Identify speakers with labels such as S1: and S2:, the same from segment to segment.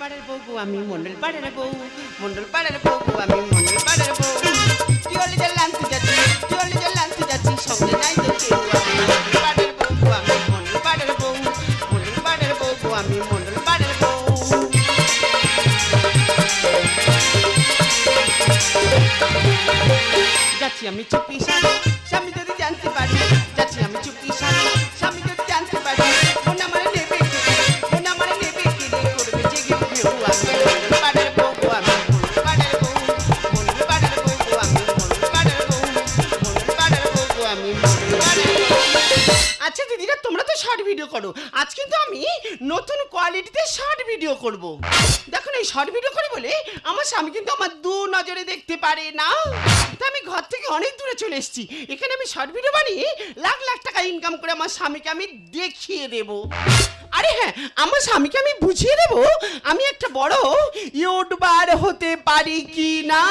S1: পাড়ার বউ, আমি মন্ডল পাড়ার বউ, মন্ডল পাড়ার বউ, আমি মন্ডল পাড়ার বউ। টিওলি জল আনতে যাচ্ছি টিওলি জল আনতে যাচ্ছি, সঙ্গে নাই তো কেউ পাড়ার বউ আমি। মন্ডল পাড়ার বউ মন্ডল পাড়ার বউ আমি মন্ডল পাড়ার বউ যাচ্ছি আমি চুপি সারে আচ্ছা দিদিরা, তোমরা তো শর্ট ভিডিও করো। আজ কিন্তু আমি নতুন কোয়ালিটিতে শর্ট ভিডিও করব। দেখুন, এই শর্ট ভিডিও করে বলে আমার স্বামী কিন্তু আমার দু নজরে দেখতে পারে না। তা আমি ঘর থেকে অনেক দূরে চলে এসেছি। এখানে আমি শর্ট ভিডিও বানিয়ে লাখ লাখ টাকা ইনকাম করে আমার স্বামীকে আমি দেখিয়ে দেব। আরে হ্যাঁ আমার স্বামীকে আমি বুঝিয়ে দেব আমি একটা বড় ইউটিউবার হতে পারি কি না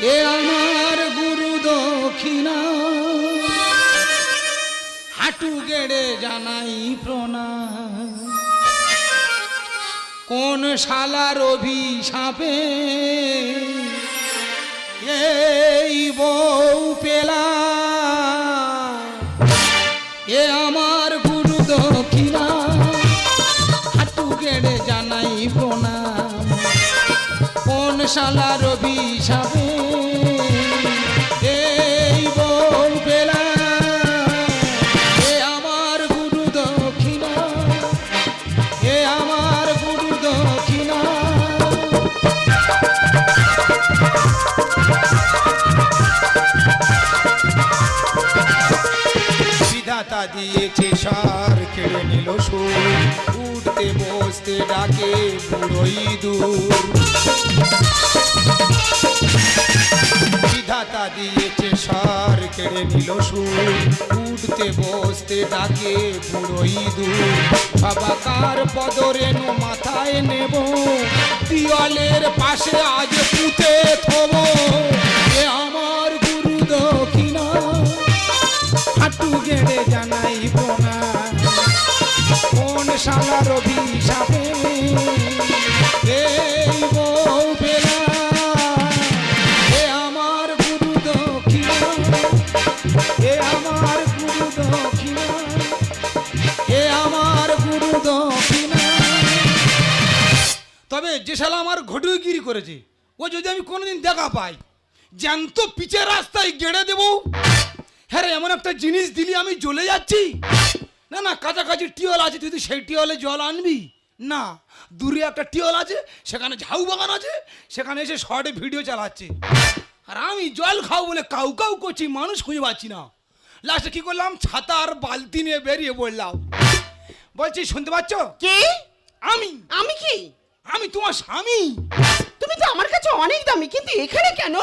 S2: এ আমার গুরু দক্ষিণা। হাঁটু গেড়ে জানাই প্রণাম। কোন শালার অভিশাপে এই বউ পেলা। এ আমার গুরু দক্ষিণা। হাঁটু গেড়ে জানাই প্রণাম। কোন শালার অভিশাপে দিয়েছে সার, কেড়ে নিল সুর। উঠতে, বসতে ডাকে বুড়োই দূর। বিধাতা দিয়েছে সার, কেড়ে নিল উঠতে, বসতে ডাকে বুড়োই দূর। বাবাকার পদরেণু মাথায় নেব? দিওয়ালের পাশে আজ পুঁতে থব। আমার গুরু দক্ষিণা কোন শালার অভিশাপে এই এ আমার গুরু দক্ষিণা এ আমার গুরু দক্ষিণা এ আমার গুরু দক্ষিণা তবে যে শালা আমার ঘটুগিরি করেছে, ও যদি আমি কোনোদিন দেখা পাই, জ্যান্ত পিচের রাস্তায় গেড়ে দেবো। হ্যাঁ রে, এমন একটা জিনিস দিলি আমি জ্বলে যাচ্ছি। না না কাছাকাছি টিওল আছে তুই তো সেই টিওলে জল আনবি। না দূরে একটা টিওল আছে সেখানে ঝাউ বাগান আছে সেখানে এসে শর্টে ভিডিও চালাচ্ছে। আর আমি জল খাও বলে কাউ কাউ করছি মানুষ খুঁজে পাচ্ছি না। লাস্টে কি করলাম? ছাতা আর বালতি নিয়ে বেরিয়ে পড়লাম। বলছি শুনতে পাচ্ছ?
S1: কে?
S2: আমি।
S1: আমি কি?
S2: আমি তোমার স্বামী।
S1: তুমি তো আমার কাছে অনেক দামি কিন্তু এখানে কেন?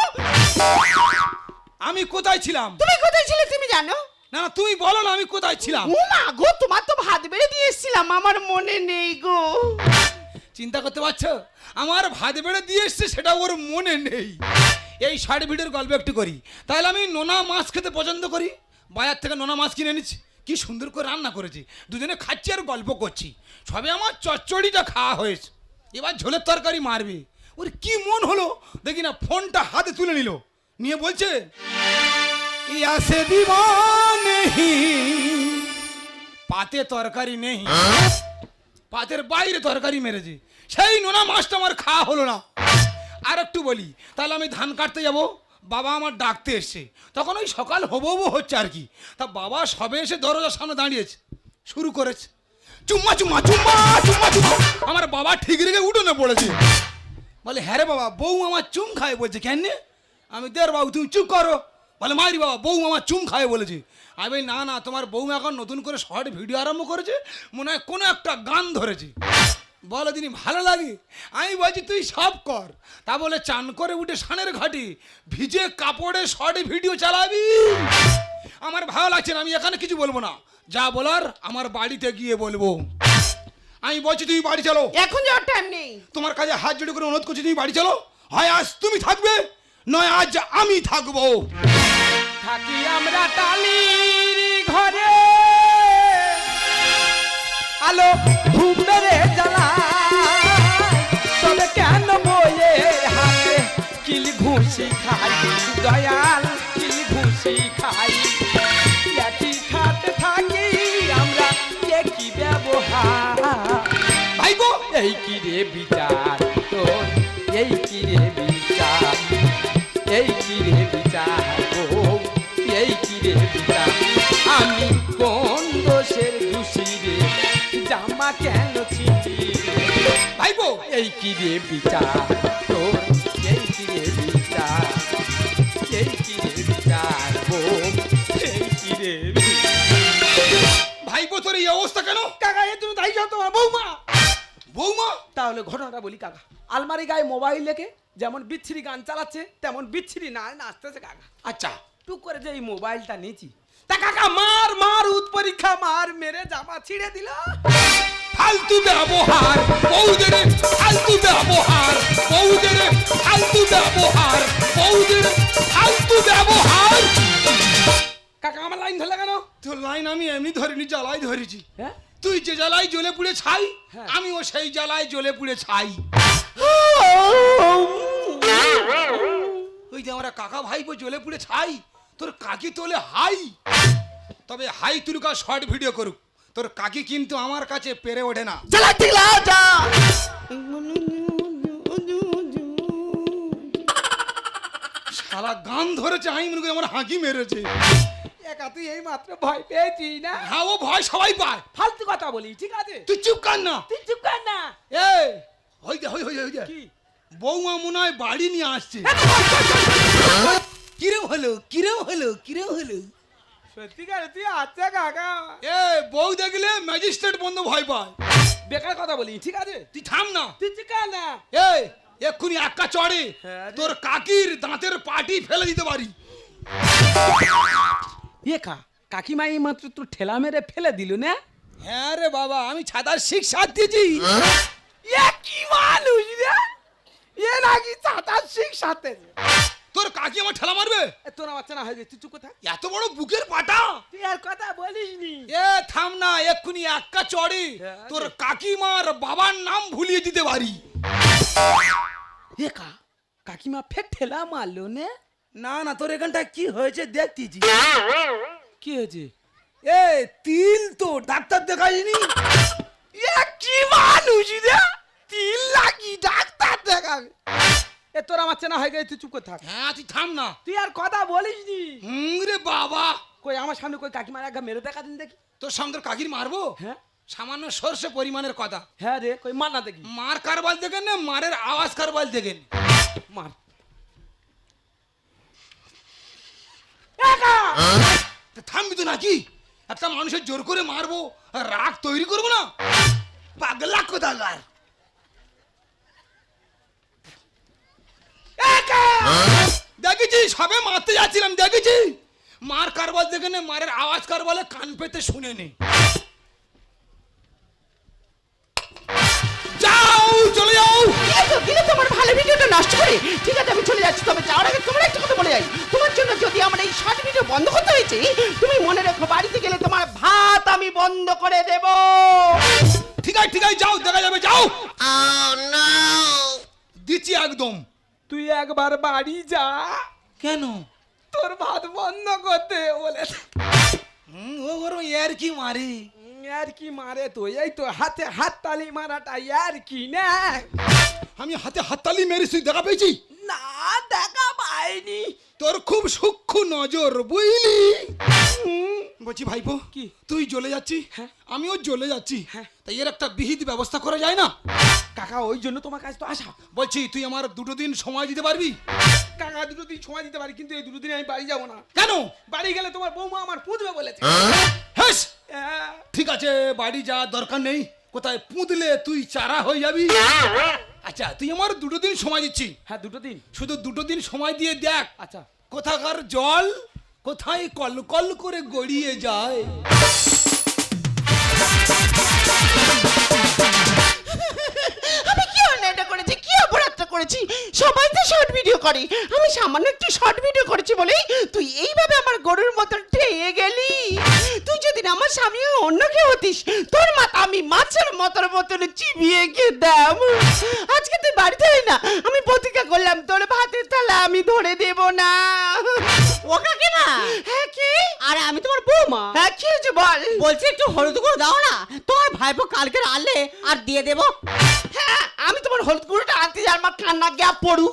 S2: আমি কোথায় ছিলাম?
S1: তুমি কোথায় ছিলে তুমি জানো?
S2: না না তুমি বলো না আমি কোথায় ছিলাম।
S1: ও মা গো তোমার তো ভাত বেড়ে দিয়ে এসেছিলাম আমার মনে নেই গো।
S2: চিন্তা করতে পারছ? আমার ভাত বেড়ে দিয়ে এসছে সেটা ওর মনে নেই। এই ষাট ভিডিওর গল্প একটু করি। তাহলে আমি নোনা মাছ খেতে পছন্দ করি। বাজার থেকে নোনা মাছ কিনে এনেছি। কি সুন্দর করে রান্না করেছি। দুজনে খাচ্ছি আর গল্প করছি। সবে আমার চচ্চড়িটা খাওয়া হয়েছে। এবার ঝোলের তরকারি মারবে। ওর কি মন হলো? দেখি না ফোনটা হাতে তুলে নিল। নিয়ে বলছে পাতে তরকারি নেই। পাতের বাইরে তরকারি মেরেছে। সেই নোনা মাছটা আমার খাওয়া হলো না। আর একটু বলি, তাহলে আমি ধান কাটতে যাব। বাবা আমার ডাকতে এসছে। তখন ওই সকাল হব হচ্ছে আর কি। তা বাবা সবে এসে দরজার সামনে দাঁড়িয়েছে, শুরু করেছে। চুম্মা চুম্মা চুম্মা চুম্মা চুম্মা। আমার বাবা ঠিক রেখে উঠোনে পড়েছে। বলে হ্যাঁ রে বাবা, বউ আমার চুম খায় বলছে, কেন আমি দের বাবু তুমি চুপ করো। বলে মারি বাবা বউ আমার চুম খায় বলেছে। আমি না না তোমার বউ এখন নতুন করে শর্ট ভিডিও আরম্ভ করেছে মনে হয় কোনো একটা গান ধরেছে। বলে তিনি ভালো লাগে। আমি বলছি তুই সব কর। তা বলে চান করে উঠে সানের ঘাটে ভিজে কাপড়ে শর্ট ভিডিও চালাবি। আমার ভালো লাগছে না আমি এখানে কিছু বলব না। যা বলার আমার বাড়িতে গিয়ে বলব। আমি বলছি তুই বাড়ি চলো।
S1: এখন যাওয়ার টাইম নেই।
S2: তোমার কাছে হাত জোড়ে করে অনুরোধ করছি তুমি বাড়ি চলো। হয় আজ তুমি থাকবে নয় আজ আমি থাকব।
S1: থাকি আমরা টালির ঘরে। আলো ঘুমরে জ্বালা। তবে কেন বইয়ের হাতে?
S3: কিল ঘুষি খাই দয়াল কিল ঘুষি খাই। একই খাতে থাকি আমরা একই ব্যবহার।
S2: ভাইগো!
S3: এই কি রে বিচার? এই কি রে বিচার তোর এই কি রে বিচার এই কি রে বিচার ও এই কি রে
S2: ভাইপো তোর এই অবস্থা কেন?
S3: কাকা এর জন্য দায়ী সব তোমার বৌমা।
S2: বৌমা?
S3: তাহলে ঘটনাটা বলি কাকা। আলমারি গায়ে মোবাইল লেগে যেমন বিচ্ছিরি গান চালাচ্ছে তেমন বিচ্ছিরি না নাচতেছে কাকা।
S2: আচ্ছা।
S3: টুক করে যে এই মোবাইলটা নিয়েছি। তা কাকা মার মার উৎ পরীক্ষা মার মেরে জামা ছিঁড়ে দিল।
S2: ফালতু ব্যবহার বৌদের ফালতু ব্যবহার বৌদের ফালতু ব্যবহার বৌদের ফালতু ব্যবহার।
S3: কাকা আমার লাইন ধরলে কেন?
S2: তোর লাইন আমি এমনি ধরিনি জ্বালাই ধরেছি।
S3: হ্যাঁ?
S2: তুই যে জ্বালায় জ্বলে পুড়ে ছাই
S3: হ্যাঁ।
S2: আমিও সেই জ্বালায় জ্বলে পুড়ে ছাই। ওই যে আমরা কাকা ভাইপো জ্বলে পুড়ে ছাই তোর কাকি তোলে হাই। তবে হাই তুলুকা শর্ট ভিডিও করুক। তোর কাকি কিন্তু আমার কাছে পেরে ওঠে না। শালা গান ধরেছে আমি মনে করি আমার হাঁকি মেরেছে।
S3: একা তুই এই মাত্র ভয় পেয়েছি না?
S2: হ্যাঁ ও ভয় সবাই পায়।
S3: ফালতু কথা বলি ঠিক আছে?
S2: তুই চুপ কর না।
S3: তুই চুপ কর না।
S2: এ হই যা হই হই হই যা বৌমা মনে হয় বাড়ি নিয়ে আসছে। কিরম হলো কিরম হলো কিরম হলো?
S3: সত্যিকার তুই আচ্ছা কাকা।
S2: এ বউ দেখলে ম্যাজিস্ট্রেট বন্ধ ভয় পায়।
S3: বেকার কথা বলি ঠিক আছে?
S2: তুই থাম না।
S3: তুই কর না?
S2: এই এক্ষুনি একা চড়ে
S3: হ্যাঁ
S2: তোর কাকির দাঁতের পাটি ফেলে দিতে পারি।
S3: এ কা কাকিমা এই মাত্র তোর ঠেলা মেরে ফেলে দিল না?
S2: হ্যাঁ রে বাবা আমি ছাতার শিক্ষা দিয়েছি।
S3: এ কি মানুষ রে? এ নাকি সাতাশ শিখ সাথে
S2: তোর কাকি আমার ঠেলা মারবে?
S3: তোর আমার চেনা হয়ে তুই চুপ কথা
S2: এত বড় বুকের পাটা?
S3: তুই আর কথা বলিস নি
S2: এ থাম না এক্ষুনি একা চড়ে।
S3: হ্যাঁ।
S2: তোর কাকিমার বাবার নাম ভুলিয়ে দিতে পারি।
S3: এ কা কাকিমা ফের ঠেলা মারলো না?
S2: না না তোর এখানটা কি হয়েছে দেখতেছি।
S3: কি হয়েছে?
S2: এ তিল তো ডাক্তার দেখাইনি।
S3: এ কি মানুষ রে? তিন লাগি ডাক্তার দেখাবে। এ তোর আমার চেনা হয়ে গেছে তুই চুপ করে থাক।
S2: হ্যাঁ তুই থাম না।
S3: তুই আর কথা বলিস নি
S2: হুম রে বাবা।
S3: কই আমার সামনে কই কাকিমার একটা মেরে দেখা দিন দেখি।
S2: তোর তোর কাকির মারবো?
S3: হ্যাঁ।
S2: সামান্য সর্ষে পরিমাণের কথা।
S3: হ্যাঁ রে কই মার না দেখি।
S2: মার কারবাল দেখেন না মারের আওয়াজ কারবাল দেখেন?
S3: মার।
S2: থামবি তো নাকি? একটা মানুষের জোর করে মারবো রাগ তৈরি করব না? পাগলা কোথাকার দেখেছি, সবে মারতে যাচ্ছিলাম, দেখেছি। মার কারবাল দেখে নে, মারের আওয়াজ কারবালে কান পেতে শুনে নে। যাও, চলে যাও।
S1: দিলে তোমার ভালো ভিডিওটা নষ্ট করে। ঠিক আছে, আমি চলে যাচ্ছি, তবে যাওয়ার আগে তোমার একটা কথা বলে যাই। তোমার জন্য যদি আমার এই শর্ট ভিডিও বন্ধ করতে হয়েছে, তুমি মনে রেখো, বাড়িতে গেলে তোমার ভাত
S3: তুই একবার বাড়ি যা।
S2: কেন?
S3: তোর ভাত বন্ধ করতে বলে
S2: হুম, ও ওর ইয়ার কি মারে?
S3: আর কি মারে তো এই তো হাতে হাত তালি মারাটা আর কি না
S2: আমি হাতে হাততালি মেরে তুই দেখা পেয়েছি?
S3: না দেখা পাইনি।
S2: তোর খুব সূক্ষ্ম নজর বুঝলি? বলছি ভাইপো
S3: কি?
S2: তুই জ্বলে যাচ্ছি
S3: হ্যাঁ।
S2: আমিও জ্বলে যাচ্ছি।
S3: হ্যাঁ।
S2: তাই এর একটা বিহিত ব্যবস্থা করা যায় না?
S3: কাকা ওই জন্য তোমার কাছে তো আসা।
S2: বলছি তুই আমার দুটো দিন সময় দিতে পারবি?
S3: কাকা দুটো দিন সময় দিতে পারি কিন্তু এই দুটো দিন আমি বাড়ি যাব না।
S2: কেন?
S3: বাড়ি গেলে তোমার বৌমা আমার পুঁতবে বলেছে।
S2: হ্যাঁ। ঠিক আছে বাড়ি যা দরকার নেই। কোথায় পুঁতলে তুই চারা হয়ে যাবি? আচ্ছা তুই আমার দুটো দিন সময় দিচ্ছি।
S3: হ্যাঁ দুটো দিন।
S2: শুধু দুটো দিন সময় দিয়ে দেখ।
S3: আচ্ছা।
S2: কোথাকার জল কোথায় কল কল করে গড়িয়ে যায়।
S1: আমি কি অন্যায়টা করেছি? কি করেছি সবাই তো শর্ট ভিডিও করে। আমি সামান্য একটু শর্ট ভিডিও করেছি বলেই তুই এইভাবে আমার গরুর মতন ঠেয়ে গেলি। তুই যদি না আমার স্বামী অন্য কেউ হতিস তোর মাথা আমি মাছের মতন মতন চিবিয়ে গিয়ে খেতাম আজকে তুই বাড়িতে না আমি প্রতিজ্ঞা করলাম তোর ভাতের থালা আমি ধরে দেব না।
S4: ও কাকিমা?
S1: হ্যাঁ কি
S4: আরে আমি তোমার বৌমা
S1: হ্যাঁ কি হয়েছে বল।
S4: বলছি একটু হলুদ করে দাও না। তোমার ভাইপো কালকে আনলে আর দিয়ে দেবো।
S1: হ্যাঁ আমি তোমার হলুদ গুঁড়োটা আনতে যাই আমার কান্না গ্যাপ পড়ু।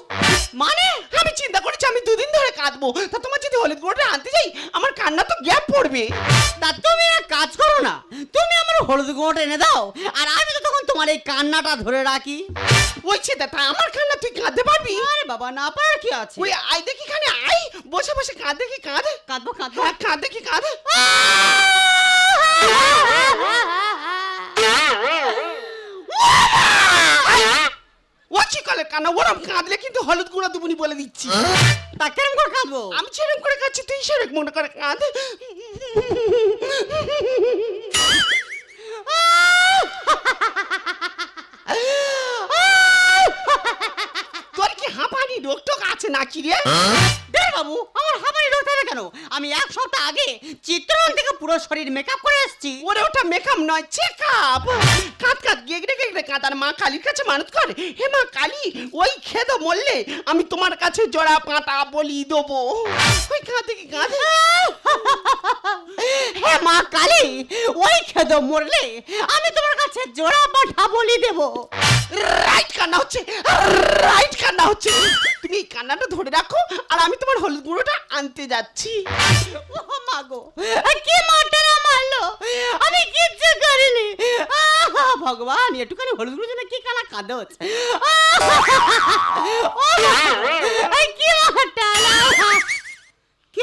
S1: মানে? আমি চিন্তা করেছি আমি দুদিন ধরে কাঁদবো। তা তোমার যদি হলুদ গুঁড়োটা আনতে যাই আমার কান্না তো গ্যাপ পড়বে।
S4: তা তুমি এক কাজ করো না। তুমি আমার হলুদ গুঁড়োটা এনে দাও আর আমি তো তখন তোমার এই কান্নাটা ধরে রাখি।
S1: ওই ছেদা তা আমার কান্না তুই কাঁদতে পারবি?
S4: আরে বাবা না পারার কি আছে?
S1: ওই আই দেখি খানে আই বসে বসে কাঁদে কি কাঁদে।
S4: কাঁদবো কাঁদবো।
S1: হ্যাঁ কাঁদে কি কাঁদে। ও ওরম কাঁদলে কিন্তু হলুদ গুঁড়ো দুবুনি বলে দিচ্ছি।
S4: তা কেরম করে কাঁদবো?
S1: আমি সেরকম করে কাঁদছি তুই সেরকম মনে করে কাঁদ। তোর কি হাঁপানি রোগ টোক আছে নাকি রে?
S4: এক সপ্তাহ আগে চিত্রন থেকে পুরো শরীর মেকআপ করে এসেছি।
S1: ওরে ওটা মেকআপ নয় চেকআপ কাঁদ কাঁদ গেগড়ে গেগড়ে কাঁদার মা কালীর কাছে মানত করে। হে মা কালী ওই খেদো মরলে আমি তোমার কাছে জোড়া পাঁটা বলি দেবো। ওই কাঁদে কি কাঁদে?
S4: হে মা কালী ওই খেদ মরলে আমি তোমার কাছে জোড়া পাঠা বলি দেবো।
S1: রাইট কান্না হচ্ছে রাইট কান্না হচ্ছে। তুমি এই কান্নাটা ধরে রাখো আর আমি তোমার হলুদ গুঁড়োটা আনতে যাচ্ছি।
S4: ও মা গো কি মারটা মারলো? আমি কিচ্ছু করিনি। ভগবান একটুখানি হলুদ গুঁড়োর জন্য কি কানা কাঁদে হচ্ছে ও মা, এই কি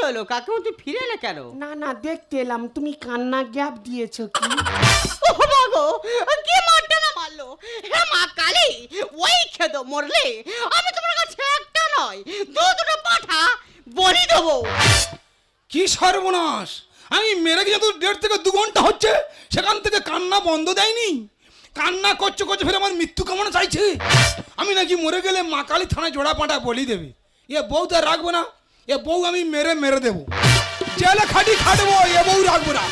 S4: হলো কাকু তুই ফিরে এলে কেন?
S1: না না দেখতে এলাম তুমি কান্না গ্যাপ দিয়েছ কি?
S4: ও মা গো কি না মারলো? হে মা কালী ওই খেদ মরলে আমি তোমার কাছে একটা নয় দু দুটো পাঠা বলি দেবো।
S2: কি সর্বনাশ? আমি মেরে গিয়ে তো দেড় থেকে দু ঘণ্টা হচ্ছে, সেখান থেকে কান্না বন্ধ দেয়নি। কান্না করছে করছে ফের আমার মৃত্যু কামনা চাইছে। আমি নাকি মরে গেলে মা কালী থানায় জোড়া পাটা বলি দেবে। এ বউ তো রাখব না, এ বউ আমি মেরে মেরে দেবো। জেলে খাটি খাটবো, এ বউ রাখব না।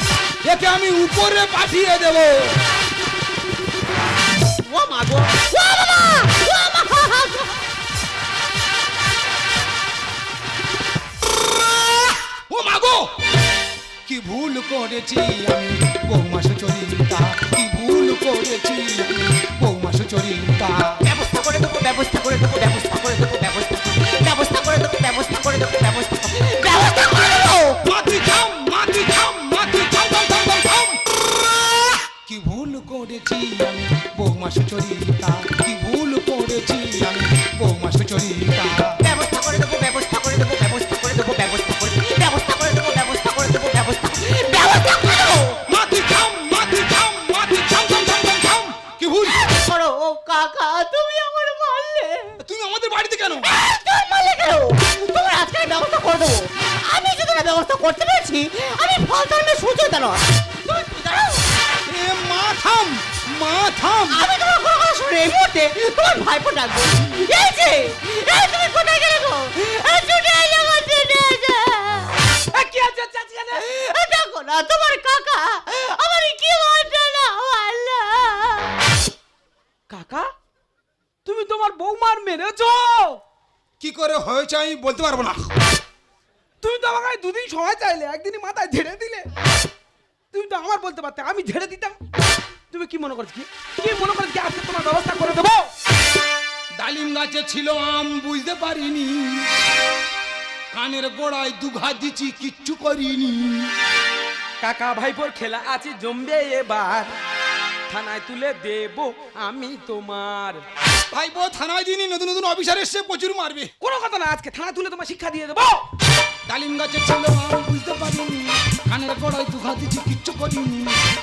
S2: একে আমি উপরে পাঠিয়ে দেবো।
S4: ও মা ও
S2: মাগো কি ভুল করেছি আমি? বৌমা সুচরিতা কি ভুল করেছি বৌমা সুচরিতা।
S4: ব্যবস্থা করে দেবো ব্যবস্থা করে দেবো ব্যবস্থা করে দেবো ব্যবস্থা ব্যবস্থা করে দেবো ব্যবস্থা করে দেবো ব্যবস্থা ব্যবস্থা করে দেবো।
S2: মাটি থাম মাটি থাম মাটি থাম থাম থাম কি ভুল করেছি আমি? বৌমা সুচরিতা
S4: তোমার ভাইপো ডাকবো। এই যে এই তুমি কোথায় গেলে গো? এই ছুটে এলে গো ছুটে এসে।
S1: কি আছে চাচি জানে
S4: দেখো না তোমার কাকা আমার কি মারছে না আল্লাহ
S5: কাকা তুমি তোমার বৌমার মেরেছো।
S2: কি করে হয়েছে আমি বলতে পারব না।
S5: তুমি তো আমাকে দুদিন সময় চাইলে একদিনই মাথায় ঝেড়ে দিলে। তুমি তো আমার বলতে পারতে আমি ঝেড়ে দিতাম। তুমি কি মনে করছ কি? কি মনে করছ কি আজকে তোমার ব্যবস্থা করে দেবো?
S2: ডালিম গাছে ছিল আম বুঝতে পারিনি। কানের গোড়ায় দুঘা দিচ্ছি কিচ্ছু করিনি।
S5: কাকা ভাইপোর খেলা আছে জমবে এবার। থানায় তুলে দেব আমি তোমার।
S2: ভাই বউ থানায় দিনই নতুন নতুন অফিসার এসে প্রচুর মারবে।
S5: কোনো কথা না আজকে থানায় তুলে তোমার শিক্ষা দিয়ে দেবো।
S2: ডালিম গাছে ছিল আম বুঝতে পারিনি। কানের গোড়ায় দুঘা দিচ্ছি কিচ্ছু করিনি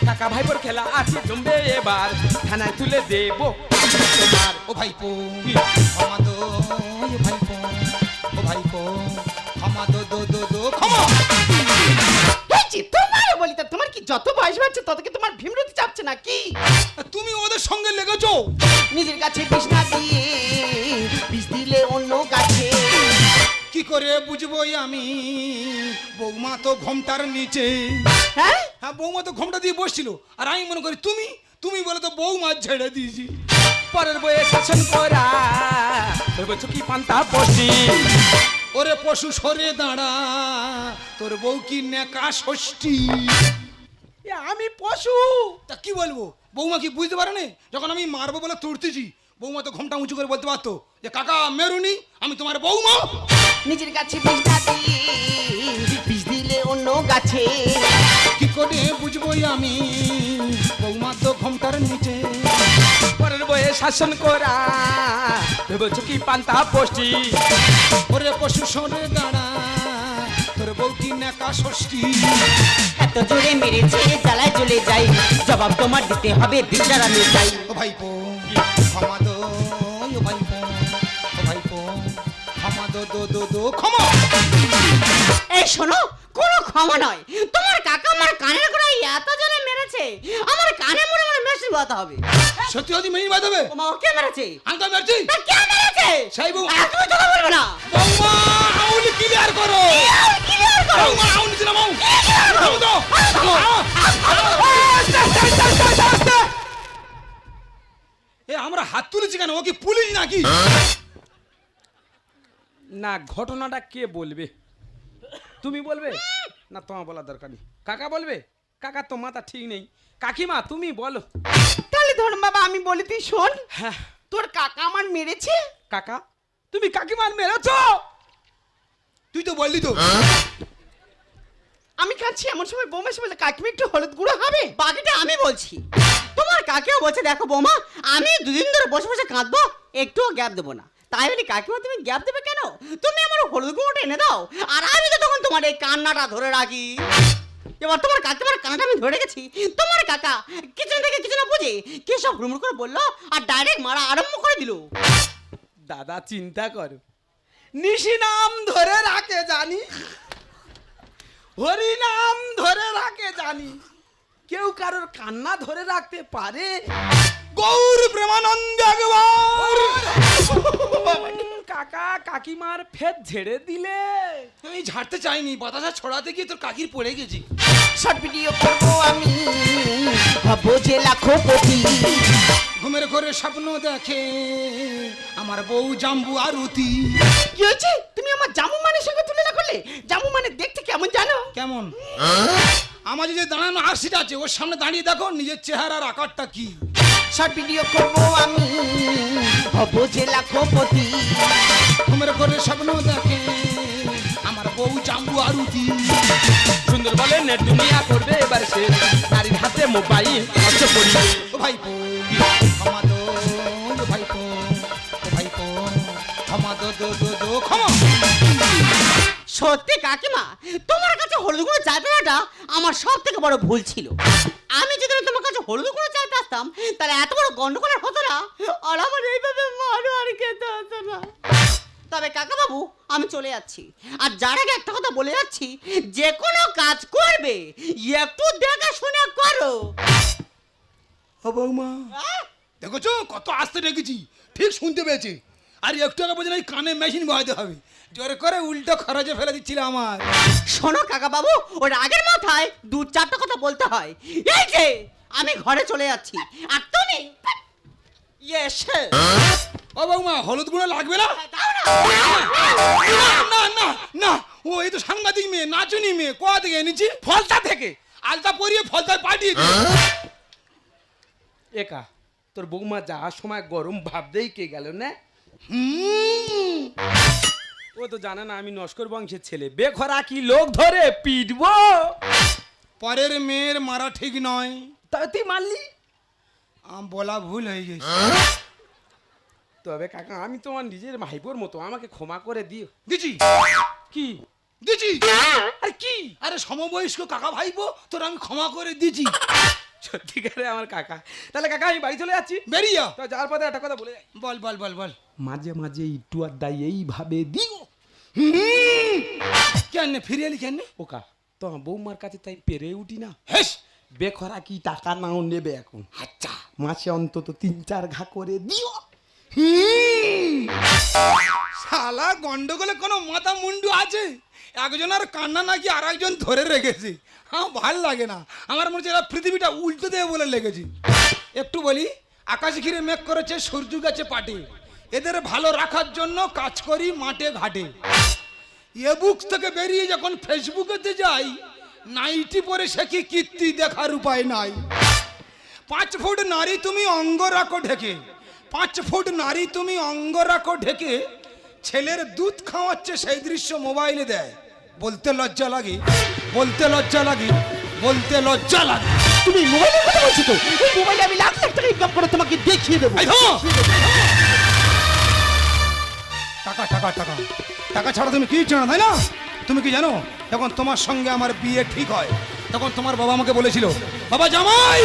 S5: কাকা ভাইপোর খেলা আছে জমবে এবার থানায় তুলে দেব। তোমার
S2: ও ভাইপো ক্ষমা দো ভাইপো ও ভাইপো ক্ষমা দো দো দো দো ক্ষমা।
S1: এই যে তোমার বলি তা তোমার কি যত বয়স বাড়ছে তত কি তোমার ভীমরতি চাপছে নাকি?
S2: তুমি ওদের সঙ্গে লেগেছো?
S1: নিজের কাছে না দিয়ে
S2: বুঝবোই আমি? বৌমা তো ঘোমটার নিচে।
S4: হ্যাঁ?
S2: হ্যাঁ বৌমা তো ঘোমটা দিয়ে বসছিল। আর আমি মনে করি তুমি তুমি বলে তো বৌমা ছেড়ে দিয়েছি।
S3: পরের বয়ে শাসন করা ভেবেছো কি পান্তা বসি।
S2: ওরে পশু সরে দাঁড়া তোর বউ কি নেকা ষষ্ঠী?
S5: আমি পশু।
S2: তা কি বলব? বৌমা কি বুঝতে পারে না? যখন আমি মারবো বলে তুড়তেছি বৌমা তো ঘোমটা উঁচু করে বলতে পারতো যে কাকা মেরুনি আমি তোমার বৌমা।
S1: নিজের গাছে বিষ না দিয়ে বিষ দিলে অন্য গাছে।
S2: কি করে বুঝবোই আমি? বৌমা তো ঘোমটার নিচে।
S3: পরের বয়ে শাসন করা ভেবেছো কি পান্তা বসি
S2: ওরে পশু সরে দাঁড়া তোর কি নেকা ষষ্ঠী?
S1: এত জোরে মেরেছে জ্বালায় জ্বলে যাই জবাব তোমার দিতে হবে বিচার আমি চাই।
S2: ও ভাইপো ক্ষমা ক্ষমা
S4: এই শোনো কোনো ক্ষমা নয় তোমার কাকা আমার কানের গোড়ায় এত জোরে মেরেছে আমার কানে মনে মনে মেশিন বাতা হবে
S2: সত্যি হয়তো মেয়ে বাঁধাবে
S4: ও মা কে মেরেছে
S2: আমি তো মেরছি
S4: কে মেরেছে
S2: সেই বউ
S4: তুমি কথা বলবে না
S2: বৌমা আউলি ক্লিয়ার করো
S4: ক্লিয়ার করো
S2: বৌমা আউলি দিলাম আউ আউ তো এ আমরা হাত তুলেছি কেন ও কি পুলিশ নাকি
S3: না ঘটনাটা কে বলবে? তুমি বলবে? না তোমার বলার দরকার নেই। কাকা বলবে? কাকা তো মাথা ঠিক নেই। কাকিমা তুমি বলো।
S1: তাহলে ধরুন বাবা আমি বলি তুই শোন।
S3: হ্যাঁ।
S1: তোর কাকা আমার মেরেছে?
S3: কাকা তুমি কাকিমার মেরেছ?
S2: তুই তো বললি তো।
S1: আমি কাছে এমন সময় বৌমা এসে বলে কাকিমা একটু হলুদ গুঁড়ো হবে?
S4: বাকিটা আমি বলছি। তোমার কাকেও বলছে দেখো বোমা আমি দুদিন ধরে বসে বসে কাঁদবো একটুও গ্যাপ দেবো না। তাই বলি কাকিমা, তুমি গ্যাপ দেবে কেন? তুমি আমার হলুদ গুঁড়োটা এনে দাও, আর আমি তো তখন তোমার এই কান্নাটা ধরে রাখি। এবার তোমার কাকিমার কান্নাটা আমি ধরে গেছি তোমার কাকা কিছু থেকে কিছু না বুঝে কি সব হুড়মুড় করে বলল, আর ডাইরেক্ট মারা আরম্ভ করে দিল।
S3: দাদা, চিন্তা করো।
S5: নিশি নাম ধরে রাখে জানি। হরি নাম ধরে রাখে জানি। কেউ কারোর কান্না ধরে রাখতে পারে।
S2: গৌর প্রেমানন্দ একবার।
S3: কাকা কাকিমার ফের ঝেড়ে দিলে।
S2: আমি ঝাড়তে চাইনি বাতাসা ছড়াতে গিয়ে তোর কাকির পড়ে গেছি।
S1: শর্ট ভিডিও করব আমি হব যে লাখপতি
S2: ঘুমের ঘরে স্বপ্ন দেখে আমার বউ জাম্বু আরতি।
S1: কি হয়েছে? তুমি আমার জামু মানের সঙ্গে তুলনা করলে? জামু মানে দেখতে কেমন জানো?
S2: কেমন? আমার যে দাঁড়ানো আরসিটা আছে ওর সামনে দাঁড়িয়ে দেখো নিজের চেহারার আকারটা কি।
S1: শর্ট ভিডিও করব আমি হব যে লাখপতি
S2: ঘুমের ঘরে স্বপ্ন দেখে আমার বউ জাম্বু আরতি।
S3: সুন্দর বলে নেট দুনিয়া করবে এবার সে। নারীর হাতে মোবাইল
S2: ও
S4: সত্যি কাকিমা তোমার কাছে হলুদ গুঁড়ো চাইতে যাওয়াটা আমার সব থেকে বড় ভুল ছিল। আমি যদি তোমার কাছে হলুদ গুঁড়ো চাইতে আসতাম তাহলে এত বড় গন্ডগোল হতো না আর আমার এইভাবে মারো আর খেতে হতো না। তবে কাকা বাবু আমি চলে যাচ্ছি। আর যার আগে একটা কথা বলে যাচ্ছি যে কোনো কাজ করবে একটু দেখে শুনে করো।
S2: ও বৌমা! দেখেছ কত আস্তে রেখেছি ঠিক শুনতে পেয়েছে। আর একটু আগে এই কানে মেশিন বহাতে হবে। জোরে করে উল্টো খরচে ফেলে দিচ্ছিল আমার।
S4: শোনো কাকা বাবু ওর আগের মাথায় দু চারটা কথা বলতে হয়। এই যে আমি ঘরে চলে যাচ্ছি। আর তুমি? ইয়েস
S2: ও বৌমা হলুদ গুঁড়ো লাগবে না?
S4: না।
S2: না না না ও এই তো সাংঘাতিক মেয়ে নাচুনি মেয়ে। কোয়া থেকে এনেছি?
S3: ফলতা থেকে।
S2: আলতা পরিয়ে ফলতায় পাঠিয়ে
S3: একা তোর বৌমা যাওয়ার সময় গরম ভাবতেই কে গেল না?
S2: হুম।
S3: ও তো জানে না আমি নস্কর বংশের ছেলে। বেখরা কি লোক ধরে পিটবো?
S2: পরের মেয়ের মারা ঠিক নয়।
S3: তা তুই মারলি?
S2: আম বলা ভুল হয়ে গেছে।
S3: তবে কাকা আমি তোমার নিজের ভাইপোর মতো আমাকে ক্ষমা করে দিও।
S2: দিছি
S3: কি?
S2: দিছি
S3: আর কি?
S2: আরে সমবয়স্ক কাকা ভাইবো তোর আমি ক্ষমা করে দিছি
S3: সত্যিকারে আমার কাকা। তাহলে কাকা আমি বাড়ি চলে যাচ্ছি।
S2: বেরিয়ে
S3: তো যাওয়ার পথে একটা কথা বলে যাই।
S2: বল বল বল বল।
S3: মাঝে মাঝে একটু আড্ডা এইভাবে দিও।
S2: কেন ফিরে এলি কেন
S3: ওকা তো বৌমার কাছে তাই পেরে উঠি না।
S2: হেস।
S3: বেখরা কি টাকা নাও নেবে এখন?
S2: আচ্ছা।
S3: মাসে অন্তত তিন চার ঘা করে দিও।
S2: হুম। শালা, গন্ডগোলে কোনো মাথা মুন্ডু আছে? একজন আর কান্না নাকি আর একজন ধরে রেখেছে। হ্যাঁ ভালো লাগে না। আমার মনে হচ্ছে পৃথিবীটা উল্টো দেবে বলে লেগেছি। একটু বলি, আকাশ ঘিরে মেঘ করেছে, সূর্য গেছে পাটে। এদের ভালো রাখার জন্য কাজ করি মাঠে ঘাটে। এ বুক থেকে বেরিয়ে যখন ফেসবুকেতে যাই, নাইটি পরে সে কি কীর্তি দেখার উপায় নাই। পাঁচ ফুট নারী তুমি অঙ্গ রাখো ঢেকে। পাঁচ ফুট নারী তুমি অঙ্গ রাখো ঢেকে ছেলের দুধ খাওয়াচ্ছে সেই দৃশ্য মোবাইলে দেয়। বলতে লজ্জা লাগে বলতে লজ্জা লাগে বলতে লজ্জা লাগে।
S1: তুমি মোবাইলের কথা বলছো তো? এই মোবাইলে আমি লাখ লাখ টাকা ইনকাম করে তোমাকে দেখিয়ে দেবো।
S2: টাকা টাকা টাকা। টাকা ছাড়া তুমি কি চেনো তাই না? তুমি কি জানো? যখন তোমার সঙ্গে আমার বিয়ে ঠিক হয় তখন তোমার বাবা আমাকে বলেছিল বাবা জামাই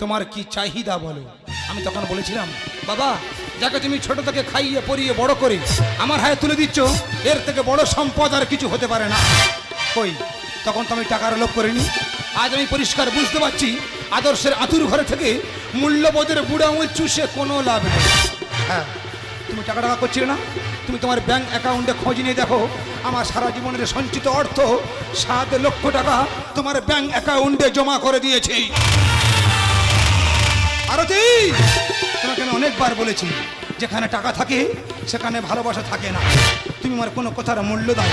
S2: তোমার কি চাহিদা বলো? আমি তখন বলেছিলাম, বাবা, যাকে তুমি ছোট থেকে খাইয়ে, পরিয়ে, বড় করে আমার হাতে তুলে দিচ্ছ, এর থেকে বড় সম্পদ আর কিছু হতে পারে না। কই, তখন তো আমি টাকার লোভ করিনি। আজ আমি পরিষ্কার বুঝতে পারছি, আদর্শের আতুর ঘরে থেকে মূল্যবোধের বুড়ো আঙুল চুষে কোনো লাভ নেই। হ্যাঁ তুমি টাকা টাকা করছিলে না? তুমি তোমার ব্যাংক অ্যাকাউন্টে খোঁজ নিয়ে দেখো, আমার সারা জীবনের সঞ্চিত অর্থ সাত লক্ষ টাকা তোমার ব্যাংক অ্যাকাউন্টে জমা করে দিয়েছি। আরতি তোমাকে আমি অনেকবার বলেছি যেখানে টাকা থাকে সেখানে ভালোবাসা থাকে না। তুমি আমার কোনো কথার মূল্য দাও।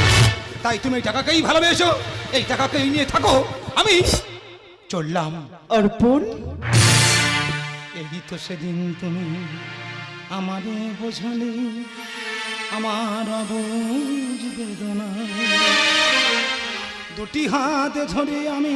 S2: তাই তুমি এই টাকাকেই ভালোবেসো এই টাকাকেই নিয়ে থাকো আমি চললাম।
S1: অর্পণ?
S2: এই তো সেদিন তুমি আমারে বোঝালে আমার অবুঝ বেদনা। দুটি হাত ধরে আমি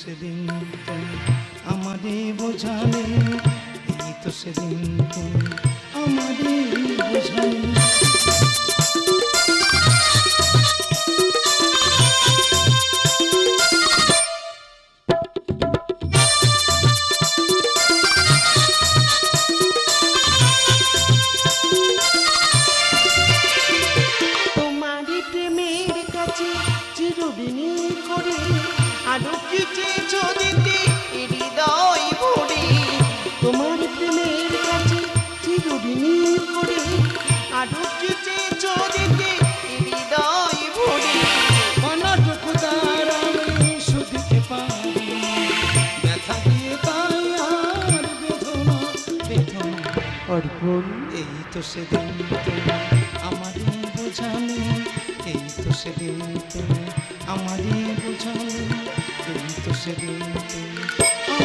S2: সেদিন তুমি আমারে বোঝালে এই তো সেদিন তুমি আমারে বোঝালে।
S1: হৃদয় ভরে তোমার প্রেমের কাছে চিরদিনই করে আরও কি চেয়েছো দিতে হৃদয় ভরে
S2: অনাটুকু তার আমি শুধিতে পারি ব্যথা দিয়ে তাই আর বেদনা বেদনা।
S1: অর্পণ।
S2: এই তো সেদিন তুমি আমারে বোঝালে এই তো সেদিন তুমি আমারে বোঝালে। eu cheguei.